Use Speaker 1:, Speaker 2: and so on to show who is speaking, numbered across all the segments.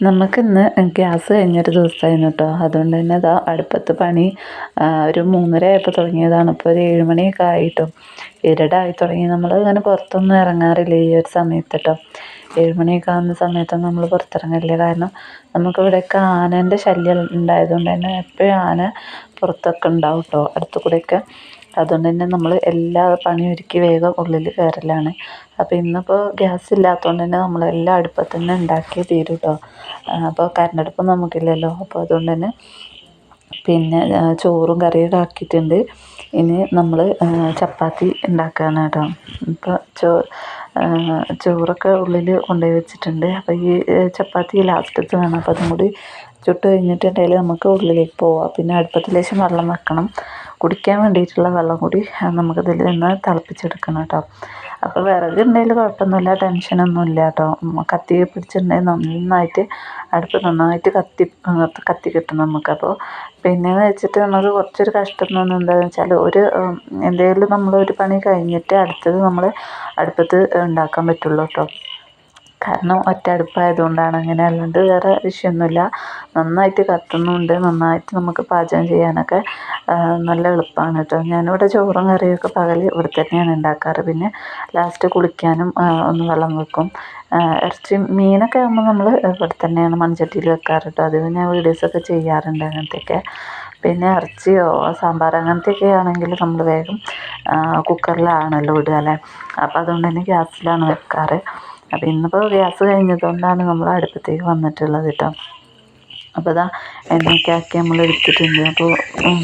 Speaker 1: നമുക്കിന്ന് ഗ്യാസ് കഴിഞ്ഞൊരു ദിവസമായിരുന്നു കേട്ടോ അതുകൊണ്ട് തന്നെ അതാ അടുപ്പത്ത് പണി ഒരു മൂന്നര ആയപ്പോൾ തുടങ്ങിയതാണ്. ഇപ്പോൾ ഒരു ഏഴുമണിയൊക്കെ ആയിട്ടും. ഇരടായി തുടങ്ങി. നമ്മൾ അങ്ങനെ പുറത്തൊന്നും ഇറങ്ങാറില്ല ഈ ഒരു സമയത്ത് കേട്ടോ ഏഴ് മണിയൊക്കെ ആകുന്ന സമയത്ത് നമ്മൾ പുറത്തിറങ്ങില്ല കാരണം നമുക്കിവിടെയൊക്കെ ആനേന്റെ ശല്യം ഉണ്ടായതുകൊണ്ട് തന്നെ എപ്പോഴും ആന പുറത്തൊക്കെ ഉണ്ടാവും കേട്ടോ അടുത്ത് കൂടെയൊക്കെ അതുകൊണ്ട് തന്നെ നമ്മൾ എല്ലാ പണിയും ഒരുക്കി വേഗം ഉള്ളിൽ കയറലാണ്. അപ്പോൾ ഇന്നിപ്പോൾ ഗ്യാസ് ഇല്ലാത്തതുകൊണ്ട് തന്നെ നമ്മളെല്ലാം അടുപ്പത്ത് തന്നെ ഉണ്ടാക്കി തീരും കേട്ടോ അപ്പോൾ കരണ്ടടുപ്പ് നമുക്കില്ലല്ലോ. അപ്പോൾ അതുകൊണ്ട് തന്നെ പിന്നെ ചോറും കറിയൊക്കെ ആക്കിയിട്ടുണ്ട്. ഇനി നമ്മൾ ചപ്പാത്തി ഉണ്ടാക്കുകയാണ് കേട്ടോ ഇപ്പോൾ ചോ ചോറൊക്കെ ഉള്ളിൽ കൊണ്ടുപോയി വെച്ചിട്ടുണ്ട്. അപ്പോൾ ഈ ചപ്പാത്തി ലാസ്റ്റത്തെ വേണം അപ്പോൾ അതും കൂടി ചുട്ട് കഴിഞ്ഞിട്ടുണ്ടെങ്കിൽ നമുക്ക് ഉള്ളിലേക്ക് പോവാം. പിന്നെ അടുപ്പത്തിൽ ലേശം വെള്ളം വെക്കണം. കുടിക്കാൻ വേണ്ടിയിട്ടുള്ള വെള്ളം കൂടി നമുക്കിതിൽ നിന്ന് തിളപ്പിച്ചെടുക്കണം കേട്ടോ. അപ്പോൾ വിറകുണ്ടെങ്കിൽ കുഴപ്പമൊന്നുമില്ല ടെൻഷനൊന്നുമില്ല കേട്ടോ കത്തി പിടിച്ചിട്ടുണ്ടെങ്കിൽ നന്നായിട്ട് അടുപ്പ് നന്നായിട്ട് കത്തി കത്തി കിട്ടും നമുക്കപ്പോൾ പിന്നെയെന്ന് വെച്ചിട്ട് നമുക്ക് കുറച്ചൊരു കഷ്ടം തോന്നുന്നത് എന്താണെന്ന് വെച്ചാൽ ഒരു എന്തെങ്കിലും നമ്മളൊരു പണി കഴിഞ്ഞിട്ട് അടുത്തത് നമ്മൾ അടുപ്പത്ത് ഉണ്ടാക്കാൻ പറ്റുള്ളൂ കേട്ടോ കാരണം ഒറ്റ അടുപ്പായതുകൊണ്ടാണ്. അങ്ങനെ അല്ലാണ്ട് വേറെ വിഷയമൊന്നുമില്ല നന്നായിട്ട് കത്തുന്നുണ്ട്. നന്നായിട്ട് നമുക്ക് പാചകം ചെയ്യാനൊക്കെ നല്ല എളുപ്പമാണ് കേട്ടോ. ഞാനിവിടെ ചോറും കറിയൊക്കെ പകൽ ഇവിടെ തന്നെയാണ് ഉണ്ടാക്കാറ്. പിന്നെ ലാസ്റ്റ് കുളിക്കാനും ഒന്ന് വെള്ളം വെക്കും. ഇറച്ചി മീനൊക്കെ ആകുമ്പോൾ നമ്മൾ ഇവിടെ തന്നെയാണ് മൺചട്ടിയിൽ വെക്കാറ് കേട്ടോ. അത് ഞാൻ വീഡിയോസൊക്കെ ചെയ്യാറുണ്ട് അങ്ങനത്തെയൊക്കെ. പിന്നെ ഇറച്ചിയോ സാമ്പാർ അങ്ങനത്തെയൊക്കെ ആണെങ്കിൽ നമ്മൾ വേഗം കുക്കറിലാണല്ലോ ഇടുക അല്ലേ? അപ്പോൾ അതുകൊണ്ട് തന്നെ ഗ്യാസിലാണ് വെക്കാറ്. അപ്പോൾ ഇന്നിപ്പോൾ ഗ്യാസ് കഴിഞ്ഞതുകൊണ്ടാണ് നമ്മൾ അടുപ്പത്തേക്ക് വന്നിട്ടുള്ളത് കേട്ടോ. അപ്പോൾ ഇതാ എണ്ണയൊക്കെ ആക്കി നമ്മൾ എടുത്തിട്ടുണ്ട്. അപ്പോൾ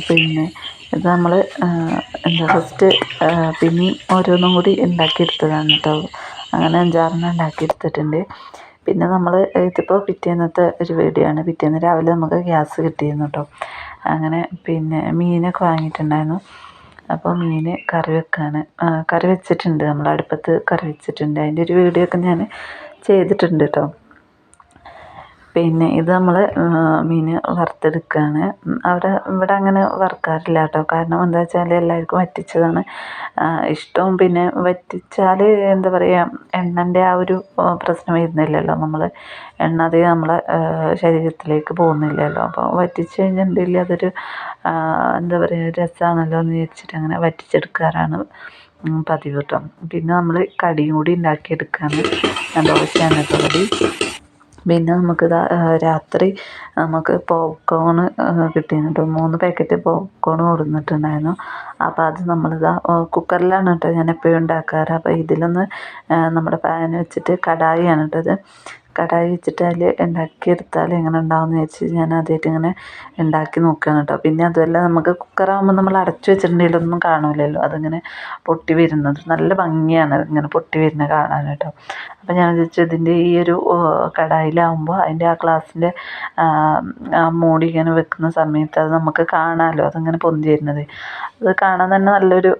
Speaker 1: പിന്നെ ഇത് നമ്മൾ എന്താ ഫസ്റ്റ് പിന്നെ ഓരോന്നും കൂടി ഉണ്ടാക്കിയെടുത്തതാണ് കേട്ടോ. അങ്ങനെ അഞ്ചാറെണ്ണം ഉണ്ടാക്കിയെടുത്തിട്ടുണ്ട്. പിന്നെ നമ്മൾ ഇതിപ്പോൾ പിറ്റേന്നത്തെ ഒരു വീഡിയോ ആണ് പിറ്റേന്ന് രാവിലെ നമുക്ക് ഗ്യാസ് കിട്ടിയിരുന്നു കേട്ടോ. അങ്ങനെ പിന്നെ മീനൊക്കെ വാങ്ങിയിട്ടുണ്ടായിരുന്നു. അപ്പോൾ മീൻ കറി വെക്കാൻ കറി വെച്ചിട്ടുണ്ട്. നമ്മൾ അടുപ്പത്ത് കറി വെച്ചിട്ടുണ്ട്. അതിന്റെ ഒരു വീഡിയോ ഒക്കെ ഞാൻ ചെയ്തിട്ടുണ്ട് കേട്ടോ പിന്നെ ഇത് നമ്മൾ മീൻ വറുത്തെടുക്കുകയാണ് അവിടെ ഇവിടെ അങ്ങനെ വറുക്കാറില്ല കേട്ടോ. കാരണം എന്താ വെച്ചാൽ എല്ലാവർക്കും വറ്റിച്ചതാണ്. ഇഷ്ടവും പിന്നെ വറ്റിച്ചാൽ എന്താ പറയുക എണ്ണന്റെ ആ ഒരു പ്രശ്നം വരുന്നില്ലല്ലോ നമ്മൾ എണ്ണ അധികം നമ്മളെ ശരീരത്തിലേക്ക് പോകുന്നില്ലല്ലോ. അപ്പോൾ വറ്റിച്ച് കഴിഞ്ഞിട്ടുണ്ടെങ്കിൽ അതൊരു എന്താ പറയുക രസമാണല്ലോ എന്ന് വെച്ചിട്ട് അങ്ങനെ വറ്റിച്ചെടുക്കാറാണ് പതിവ് കേട്ടോ. പിന്നെ നമ്മൾ കടിയും കൂടി ഉണ്ടാക്കിയെടുക്കുകയാണ് ദോശയാണ് കടി. പിന്നെ നമുക്ക് രാത്രി നമുക്ക് പോപ്കോൺ കിട്ടിയിരുന്നു കേട്ടോ മൂന്ന് പാക്കറ്റ് പോപ്കോൺ കൊടുത്തിട്ടുണ്ടായിരുന്നു അപ്പോൾ അത് നമ്മളിതാ കുക്കറിലാണ് കേട്ടോ ഞാൻ എപ്പോഴും ഉണ്ടാക്കാറ്. അപ്പോൾ ഇതിലൊന്ന് നമ്മുടെ പാൻ വെച്ചിട്ട് കടായിയാണ് കേട്ടോ ഇത് കടായി വെച്ചിട്ട് അതിൽ ഉണ്ടാക്കിയെടുത്താൽ എങ്ങനെ ഉണ്ടാവുമെന്ന് വെച്ച് ഞാൻ ആദ്യമായിട്ട് ഇങ്ങനെ ഉണ്ടാക്കി നോക്കുകയാണ് കേട്ടോ. പിന്നെ അതുമല്ല നമുക്ക് കുക്കറാകുമ്പോൾ നമ്മൾ അടച്ചു വെച്ചിട്ടുണ്ടെങ്കിൽ ഒന്നും കാണില്ലല്ലോ അതിങ്ങനെ പൊട്ടി വരുന്നത്. നല്ല ഭംഗിയാണ് ഇങ്ങനെ പൊട്ടി വരുന്നത് കാണാൻ കേട്ടോ അപ്പോൾ ഞാൻ വിചാരിച്ചു ഇതിന്റെ ഈ ഒരു കടായിലാവുമ്പോൾ അതിന്റെ ആ ഗ്ലാസിന്റെ ആ മൂടി ഇങ്ങനെ വെക്കുന്ന സമയത്ത് അത് നമുക്ക് കാണാമല്ലോ അതിങ്ങനെ പൊന്തി വരുന്നത്. അത് കാണാൻ തന്നെ നല്ലൊരു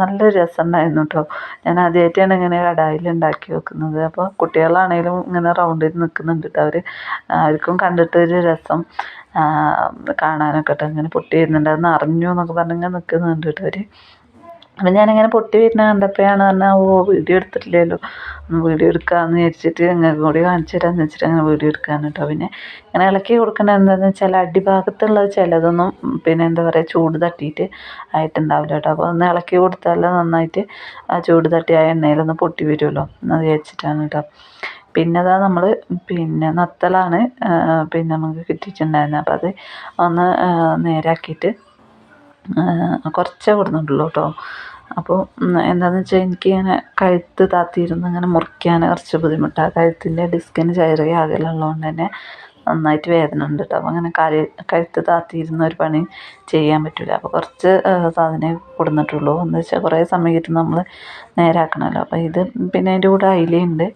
Speaker 1: നല്ലൊരു രസം ഉണ്ടായിരുന്നു കേട്ടോ ഞാൻ ആദ്യമായിട്ടാണ് ഇങ്ങനെ കടായിൽ ഉണ്ടാക്കി വെക്കുന്നത്. അപ്പോൾ കുട്ടികളാണെങ്കിലും ഇങ്ങനെ റൗണ്ടിൽ നിൽക്കുന്നുണ്ട് കേട്ടോ അവർ അവർക്കും കണ്ടിട്ടൊരു രസം കാണാനൊക്കെ കേട്ടോ ഇങ്ങനെ പൊട്ടി വരുന്നുണ്ട്. അത് നിറഞ്ഞു എന്നൊക്കെ പറഞ്ഞ് ഇങ്ങനെ നിൽക്കുന്നുണ്ട് കേട്ടോ അവർ അപ്പം ഞാനിങ്ങനെ പൊട്ടി വരുന്നത് കണ്ടപ്പോഴാണ് പറഞ്ഞാൽ ഓ വീഡിയോ എടുത്തിട്ടില്ലല്ലോ ഒന്ന് വീഡിയോ എടുക്കാമെന്ന് വിചാരിച്ചിട്ട് നിങ്ങൾക്ക് കൂടി കാണിച്ചു തരാമെന്ന് വെച്ചിട്ട് അങ്ങനെ വീഡിയോ എടുക്കാമെന്ന് കേട്ടോ. പിന്നെ ഇങ്ങനെ ഇളക്കി കൊടുക്കേണ്ടത് എന്താണെന്ന് വെച്ചാൽ അടിഭാഗത്തുള്ളത് ചിലതൊന്നും പിന്നെ എന്താ പറയുക ചൂട് തട്ടിയിട്ട് ആയിട്ടുണ്ടാവില്ല കേട്ടോ. അപ്പോൾ ഒന്ന് ഇളക്കി കൊടുത്താൽ നന്നായിട്ട് ആ ചൂട് തട്ടി ആ എണ്ണയിലൊന്ന് പൊട്ടി വരുമല്ലോ എന്ന് വിചാരിച്ചിട്ടാണ് കേട്ടോ. പിന്നെ അതാ നമ്മൾ പിന്നെ നത്തലാണ് പിന്നെ നമുക്ക് കിട്ടിയിട്ടുണ്ടായിരുന്നത്. അപ്പോൾ അത് ഒന്ന് നേരാക്കിയിട്ട് കുറച്ചേ കൊടുക്കുന്നുള്ളൂ കേട്ടോ. അപ്പോൾ എന്താണെന്ന് വെച്ചാൽ എനിക്ക് ഇങ്ങനെ കഴുത്ത് താത്തിയിരുന്ന് ഇങ്ങനെ മുറിക്കാൻ കുറച്ച് ബുദ്ധിമുട്ടാണ് കഴുത്തിന്റെ ഡിസ്കിന് ചെറിയ അകലമുള്ളതുകൊണ്ട് തന്നെ നന്നായിട്ട് വേദന ഉണ്ട് കേട്ടോ അപ്പോൾ അങ്ങനെ കര കഴുത്ത് താത്തിയിരുന്ന ഒരു പണി ചെയ്യാൻ പറ്റില്ല അപ്പോൾ കുറച്ച് സാധനമേ കൊടുന്നിട്ടുള്ളൂ. എന്ന് വെച്ചാൽ കുറേ സമയത്ത് നമ്മൾ നേരാക്കണമല്ലോ അപ്പോൾ ഇത് പിന്നെ അതിന്റെ കൂടെ അയിലയുണ്ട്.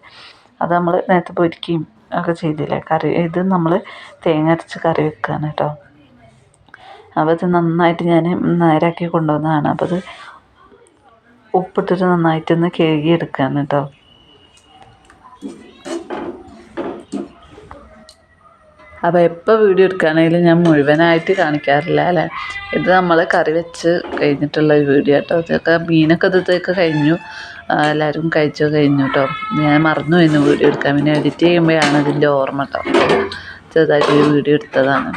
Speaker 1: അത് നമ്മൾ നേരത്തെ പൊരിക്കുകയും ഒക്കെ ചെയ്തില്ലേ? കറി ഇത് നമ്മൾ തേങ്ങ അരച്ച് കറി വെക്കുകയാണ് കേട്ടോ അപ്പോൾ ഇത് നന്നായിട്ട് ഞാൻ നേരാക്കി കൊണ്ടുവന്നതാണ്. അപ്പോൾ അത് ഉപ്പിട്ടിട്ട് നന്നായിട്ടൊന്ന് കഴുകി എടുക്കുകയാണ് കേട്ടോ. അപ്പോൾ എപ്പോൾ വീഡിയോ എടുക്കുകയാണെങ്കിലും ഞാൻ മുഴുവനായിട്ട് കാണിക്കാറില്ല അല്ലേ? ഇത് നമ്മൾ കറി വെച്ച് കഴിഞ്ഞിട്ടുള്ള ഒരു വീഡിയോ കേട്ടോ. ഇതൊക്കെ മീനൊക്കെ ഇതൊക്കെ കഴിഞ്ഞു. എല്ലാവരും കഴിച്ചു കഴിഞ്ഞു കേട്ടോ. ഞാൻ മറന്നു പോയിരുന്നു വീഡിയോ എടുക്കാൻ. പിന്നെ എഡിറ്റ് ചെയ്യുമ്പോഴാണ് ഇതിന്റെ ഓർമ്മ കേട്ടോ. ചെറുതായിട്ട് വീഡിയോ എടുത്തതാണ്.